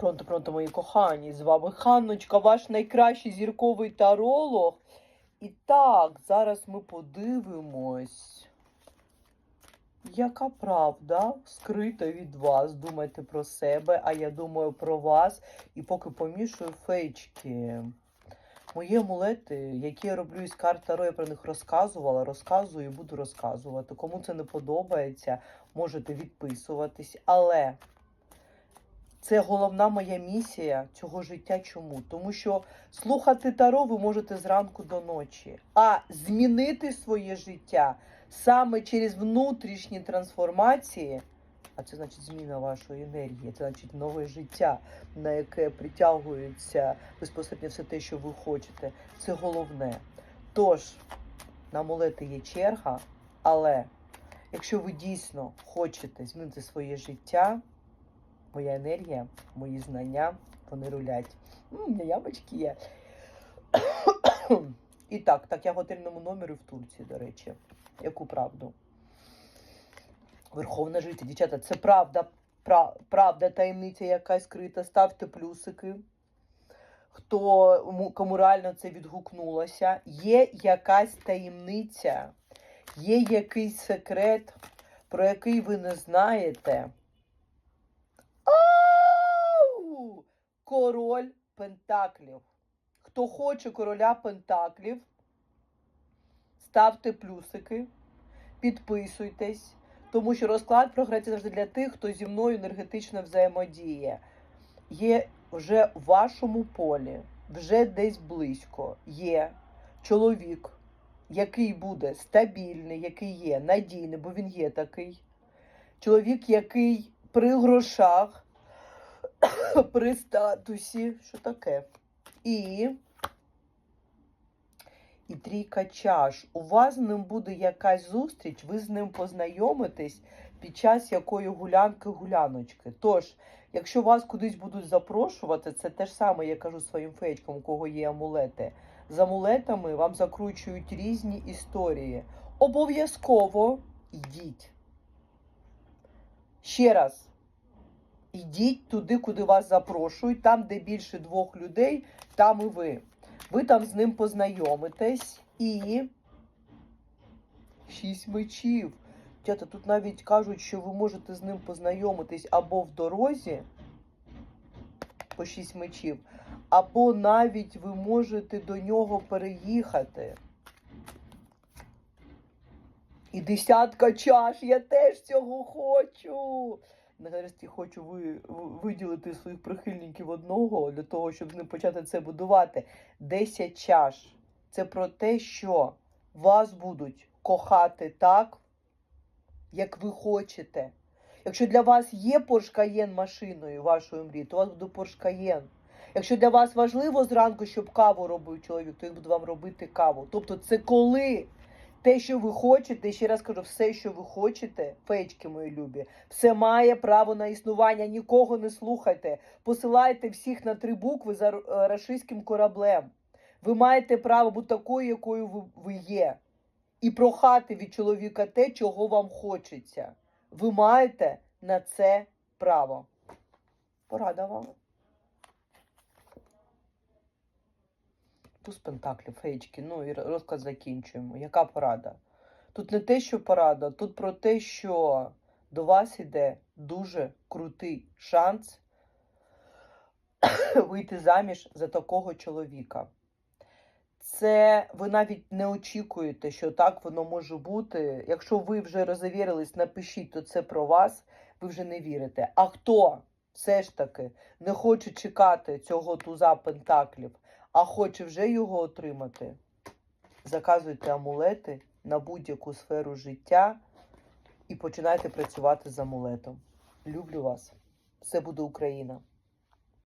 Пронто, пронто, мої кохані, з вами Ханночка, ваш найкращий зірковий таролог. І так, зараз ми подивимось, яка правда скрита від вас. Думайте про себе, а я думаю про вас. І поки помішую фейчки. Мої амулети, які я роблю із карт Таро, я про них розказувала, розказую і буду розказувати. Кому це не подобається, можете відписуватись. Але це головна моя місія цього життя. Чому? Тому що слухати Таро ви можете зранку до ночі, а змінити своє життя саме через внутрішні трансформації. А це значить зміна вашої енергії, це значить нове життя, на яке притягується безпосередньо все те, що ви хочете. Це головне. Тож, на амулети є черга, але якщо ви дійсно хочете змінити своє життя, моя енергія, мої знання, вони рулять. М, яблочки є. І так, так, я в готельному номері в Турції, до речі. Яку правду? Верховна життя, дівчата, це правда, пра- правда, таємниця якась скрита. Ставте плюсики. Хто кому реально це відгукнулося. Є якась таємниця, є якийсь секрет, про який ви не знаєте. Король Пентаклів. Хто хоче короля Пентаклів, ставте плюсики, підписуйтесь, тому що розклад програється завжди для тих, хто зі мною енергетично взаємодіє. Є вже в вашому полі, вже десь близько, є чоловік, який буде стабільний, який є надійний, бо він є такий. Чоловік, який при грошах, при статусі, що таке? І, і трійка чаш. У вас з ним буде якась зустріч, ви з ним познайомитесь під час якої гулянки-гуляночки. Тож, якщо вас кудись будуть запрошувати, це те ж саме, я кажу своїм феєчкам, у кого є амулети. З амулетами вам закручують різні історії. Обов'язково йдіть. Ще раз. Ідіть туди, куди вас запрошують, там, де більше двох людей, там і ви. Ви там з ним познайомитесь і. Шість мечів. Тята, тут навіть кажуть, що ви можете з ним познайомитись або в дорозі по шість мечів, або навіть ви можете до нього переїхати. І десятка чаш, я теж цього хочу. Нарешті хочу ви, виділити своїх прихильників одного для того, щоб з ним почати це будувати. Десять чаш. Це про те, що вас будуть кохати так, як ви хочете. Якщо для вас є Porsche машиною вашої мрії, то у вас буде Cayenne. Якщо для вас важливо зранку, щоб каву робив чоловік, то він буде вам робити каву. Тобто, це коли те, що ви хочете, ще раз кажу, все, що ви хочете, феєчки мої любі, все має право на існування. Нікого не слухайте. Посилайте всіх на три букви за е, рашистським кораблем. Ви маєте право бути такою, якою ви є, і прохати від чоловіка те, чого вам хочеться. Ви маєте на це право. Порада вам. Туз пентаклів, феєчки, ну і розклад закінчуємо. Яка порада? Тут не те, що порада, тут про те, що до вас іде дуже крутий шанс вийти заміж за такого чоловіка. Це ви навіть не очікуєте, що так воно може бути. Якщо ви вже розовірились, напишіть, то це про вас, ви вже не вірите. А хто все ж таки не хоче чекати цього туза пентаклів, а хоче вже його отримати, заказуйте амулети на будь-яку сферу життя і починайте працювати з амулетом. Люблю вас. Все буде Україна!